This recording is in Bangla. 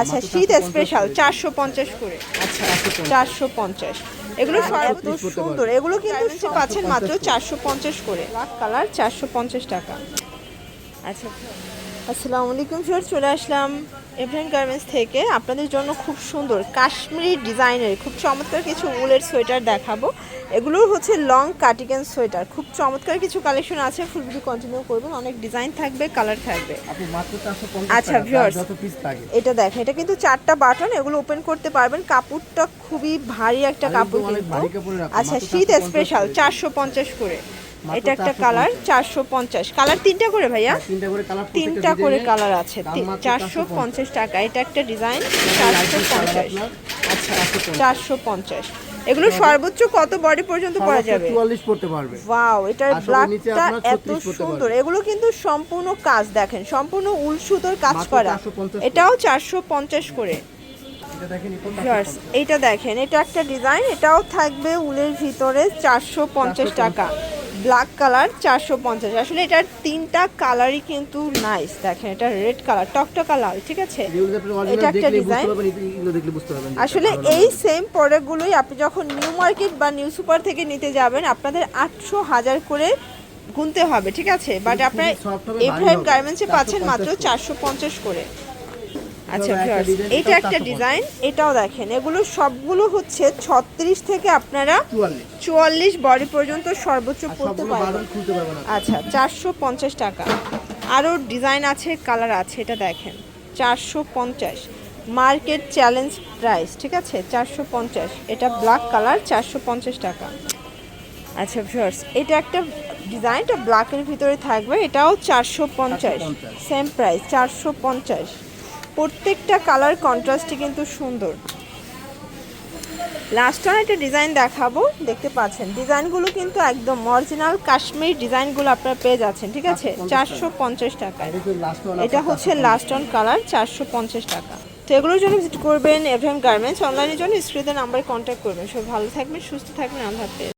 আচ্ছা শীত স্পেশাল চারশো পঞ্চাশ করে। আচ্ছা চারশো পঞ্চাশ। এগুলো সর্বত সুন্দর। এগুলো কিন্তু পাচ্ছেন মাত্র চারশো পঞ্চাশ করে। কালার চারশো পঞ্চাশ টাকা। আচ্ছা। আসসালামু আলাইকুম স্যার চলে আসলাম এভরেন গার্মেন্টস থেকে। আপনাদের জন্য খুব সুন্দর কাশ্মীরি ডিজাইনের খুব চমৎকার কিছু উলের সোয়েটার দেখাবো। এগুলো হচ্ছে লং কার্টিকেন সোয়েটার। খুব চমৎকার কিছু কালেকশন আছে। ফুল ভিডিও কন্টিনিউ করবেন অনেক ডিজাইন থাকবে কালার থাকবে। আপনি মাত্র 450 আচ্ছা, এটা দেখেন এটা কিন্তু চারটা বাটন এগুলো ওপেন করতে পারবেন। কাপড়টা খুবই ভারী একটা কাপড় কিন্তু। আচ্ছা শীত স্পেশাল চারশো পঞ্চাশ করে। এটা একটা কালার চারশো পঞ্চাশ। কালার তিনটা করে ভাইয়া? তিনটা করে কালার তিনটা করে কালার আছে। চারশো পঞ্চাশ। টাকা। এটা একটা ডিজাইন চারশো পঞ্চাশ। আচ্ছা চারশো পঞ্চাশ। এগুলো সর্বোচ্চ কত বডি পর্যন্ত পরা যাবে? 44 পড়তে পারবে। ওয়াও এটার ব্ল্যাকটা এত সুন্দর। এগুলো কিন্তু সম্পূর্ণ কাজ দেখেন সম্পূর্ণ উল সুতোর কাজ করা। এটাও চারশো পঞ্চাশ করে। এইটা দেখেন এটা একটা ডিজাইন এটাও থাকবে উলের ভিতরে চারশো পঞ্চাশ। টাকা। ব্ল্যাক কালার চারশো পঞ্চাশ। আসলে এটার তিনটা কালারই কিন্তু নাইস দেখেন এটা রেড কালার টকটকা কালার ঠিক আছে? এটা একটা ডিজাইন আসলে এই সেম প্রোডাক্টগুলোই আপনি যখন নিউ মার্কেট বা নিউ সুপার থেকে নিতে যাবেন আপনাদের আটশো হাজার করে গুনতে হবে ঠিক আছে? বাট আপনার হবে। গার্মেন্টসে পাচ্ছেন মাত্র চারশো পঞ্চাশ করে। আচ্ছা এটা একটা 450 ডিজাইন এটাও দেখেন। এগুলো সবগুলো হচ্ছে ছত্রিশ থেকে আপনারা 44 চুয়াল্লিশ বডি পর্যন্ত সর্বোচ্চ পড়তে পারবেন। আচ্ছা চারশো পঞ্চাশ টাকা। আরও ডিজাইন আছে কালার আছে এটা দেখেন। চারশো পঞ্চাশ। মার্কেট চ্যালেঞ্জ প্রাইস ঠিক আছে? চারশো পঞ্চাশ। এটা ব্ল্যাক কালার চারশো পঞ্চাশ টাকা। আচ্ছা ভিউয়ার্স এটা একটা ডিজাইনটা ব্ল্যাকের ভিতরে থাকবে এটাও চারশো পঞ্চাশ। 450 সেম প্রাইস চারশো পঞ্চাশ। প্রত্যেকটা কালার কন্ট্রাস্টই কিন্তু সুন্দর। লাস্ট অন একটা ডিজাইন দেখাবো দেখতে পাচ্ছেন। ডিজাইনগুলো কিন্তু একদম অরিজিনাল কাশ্মীর ডিজাইনগুলো আপনারা পেয়ে যাচ্ছেন ঠিক আছে? চারশো পঞ্চাশ টাকায় এটা হচ্ছে লাস্ট অন কালার চারশো পঞ্চাশ টাকা। তো এগুলোর জন্য ভিজিট করবেন এভএম গার্মেন্টস অনলাইনের জন্য স্ক্রিনের নাম্বারে কন্ট্যাক্ট করবেন। সব ভালো থাকবেন সুস্থ থাকবেন আল্লাহ হাফেজ।